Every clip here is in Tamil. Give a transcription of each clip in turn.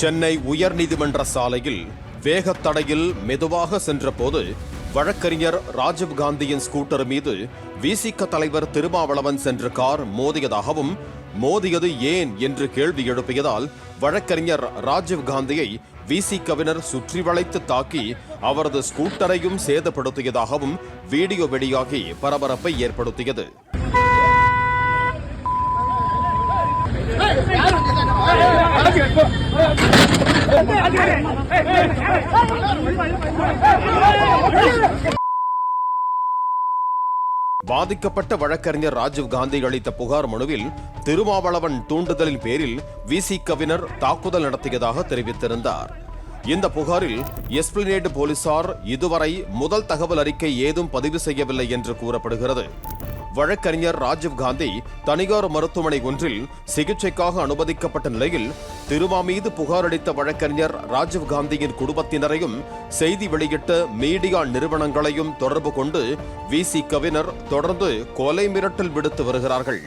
சென்னை உயர்நீதிமன்ற சாலையில் வேகத்தடையில் மெதுவாக சென்றபோது வழக்கறிஞர் ராஜீவ் காந்தியின் ஸ்கூட்டர் மீது விசிக தலைவர் திருமாவளவன் சென்ற கார் மோதியதாகவும் மோதியது ஏன்? என்று கேள்வி எழுப்பியதால் வழக்கறிஞர் ராஜீவ் காந்தியை விசிகவினர் சுற்றி வளைத்து தாக்கி அவரது ஸ்கூட்டரையும் சேதப்படுத்தியதாகவும் வீடியோ வெளியாகி பரபரப்பை ஏற்படுத்தியது. பாதிக்கப்பட்ட வழக்கறிஞர் ராஜீவ் காந்தி அளித்த புகார் மனுவில் திருமாவளவன் தூண்டுதலின் பேரில் விசிகவினர் தாக்குதல் நடத்தியதாக தெரிவித்திருந்தார். இந்த புகாரில் எஸ்பிளினேடு போலீசார் இதுவரை முதல் தகவல் அறிக்கை ஏதும் பதிவு செய்யவில்லை என்று கூறப்படுகிறது. வழக்கறிஞர் ராஜீவ் காந்தி தனியார் மருத்துவமனை ஒன்றில் சிகிச்சைக்காக அனுமதிக்கப்பட்ட நிலையில் திருமா மீது புகார் அளித்த வழக்கறிஞர் ராஜீவ் காந்தியின் குடும்பத்தினரையும் செய்தி வெளியிட்ட மீடியா நிறுவனங்களையும் தொடர்பு கொண்டு விசிகவினர் தொடர்ந்து கொலை மிரட்டல் விடுத்து வருகிறார்கள்.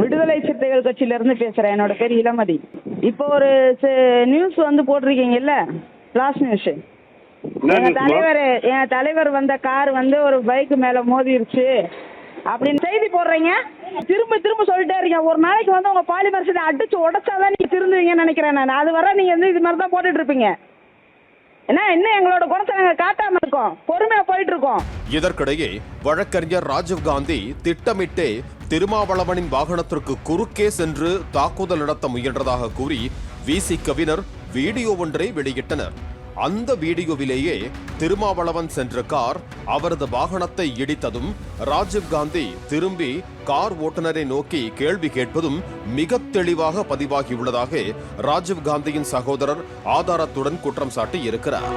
விடுதலை சிறுத்தைகள் கட்சியில இருந்து பேசுறேன். என்னோட பேர் இளமதி. இப்போ ஒரு நியூஸ் வந்து போட்டிருக்கீங்கல்ல? லாஸ்ட் நியூஸ் எங்க? தலைவர் என் தலைவர் வந்த கார் வந்து ஒரு பைக் மேல மோதிருச்சு. அப்படின்னு செய்தி போடுறீங்க. திரும்ப திரும்ப சொல்லிட்டே இருக்கீங்க. ஒரு நாளைக்கு வந்து உங்க பாலிமர் சீட்டை அடிச்சு உடைச்சாதான் நீங்க திருந்துவீங்கன்னு நினைக்கிறேன் நான். அது வர நீங்க வந்து இது மாதிரி தான் போட்டுட்டு இருப்பீங்க. என்ன இன்னும் எங்களோட குணத்தை நாங்க காட்டாம இருக்கோம்? பொறுமையா போயிட்டு இருக்கோம். இதற்கிடையே வழக்கறிஞர் ராஜீவ் காந்தி திட்டமிட்டே திருமாவளவனின் வாகனத்திற்கு குறுக்கே சென்று தாக்குதல் நடத்த முயன்றதாக கூறி விசி கவினர் வீடியோ ஒன்றை வெளியிட்டனர். அந்த வீடியோவிலேயே திருமாவளவன் சென்ற கார் அவரது வாகனத்தை இடித்ததும் ராஜீவ் காந்தி திரும்பி கார் ஓட்டுநரை நோக்கி கேள்வி கேட்பதும் மிக தெளிவாக பதிவாகியுள்ளதாக ராஜீவ் காந்தியின் சகோதரர் ஆதாரத்துடன் குற்றம் சாட்டி இருக்கிறார்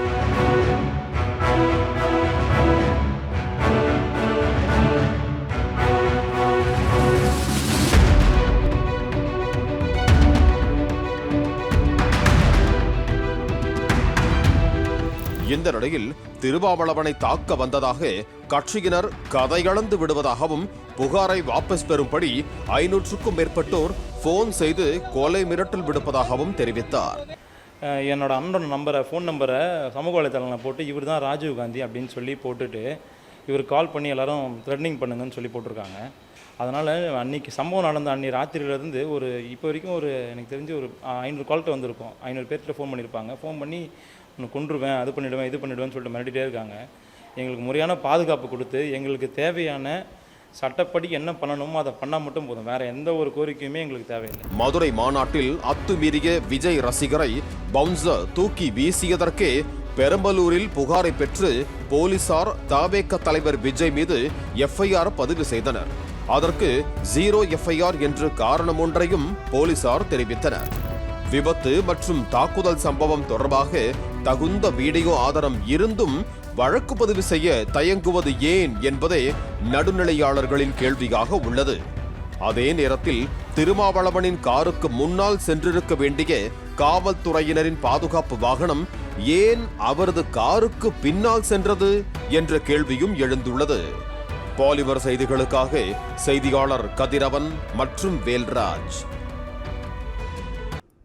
இந்த நிலையில் திருமாவளவனை தாக்க வந்ததாக கட்சியினர் கதைகளந்து விடுவதாகவும் புகாரை வாபஸ் பெறும்படி ஐநூற்றுக்கும் மேற்பட்டோர் போன் செய்து கொலை மிரட்டல் விடுப்பதாகவும் தெரிவித்தார். என்னோட அண்ணனோட நம்பரை ஃபோன் நம்பரை சமூக வலைத்தளங்களில் போட்டு இவர் தான் ராஜீவ் காந்தி அப்படின்னு சொல்லி போட்டுட்டு இவர் கால் பண்ணி எல்லாரும் த்ரெட்னிங் பண்ணுங்கன்னு சொல்லி போட்டிருக்காங்க. அதனால் அன்னைக்கு சம்பவம் நடந்த அன்னி ராத்திரியிலேருந்து ஒரு இப்போ வரைக்கும் ஒரு எனக்கு தெரிஞ்சு ஒரு ஐநூறு கால்கிட்ட வந்திருக்கும். ஐநூறு பேர்கிட்ட ஃபோன் பண்ணியிருப்பாங்க ஃபோன் பண்ணி இன்னும் கொண்டுருவேன் அது பண்ணிவிடுவேன் இது பண்ணிவிடுவேன்னு சொல்லிட்டு மிரட்டிகிட்டே இருக்காங்க. எங்களுக்கு முறையான பாதுகாப்பு கொடுத்து எங்களுக்கு தேவையான சட்டப்படி என்ன பண்ணணுமோ அதை பண்ணால் மட்டும் போதும். வேறு எந்த ஒரு கோரிக்கையுமே எங்களுக்கு தேவையில்லை. மதுரை மாநாட்டில் அத்துமீறிய விஜய் ரசிகரை பவுன்சர் தூக்கி வீசியதற்கே பெரம்பலூரில் புகாரை பெற்று போலீசார் தாவேக்க தலைவர் விஜய் மீது எஃப்ஐஆர் பதிவு செய்தனர். அதற்கு ஜீரோ எஃப்ஐஆர் என்று காரணம் ஒன்றையும் போலீசார் தெரிவித்தனர். விபத்து மற்றும் தாக்குதல் சம்பவம் தொடர்பாக தகுந்த வீடியோ ஆதாரம் இருந்தும் வழக்கு பதிவு செய்ய தயங்குவது ஏன் என்பதே நடுநிலையாளர்களின் கேள்வியாக உள்ளது. அதே நேரத்தில் திருமாவளவனின் காருக்கு முன்னால் சென்றிருக்க வேண்டிய காவல்துறையினரின் பாதுகாப்பு வாகனம் ஏன் அவரது காருக்கு பின்னால் சென்றது என்ற கேள்வியும் எழுந்துள்ளது. பாலிமர் செய்திகளுக்காக செய்தியாளர் கதிரவன் மற்றும் வேல்ராஜ்.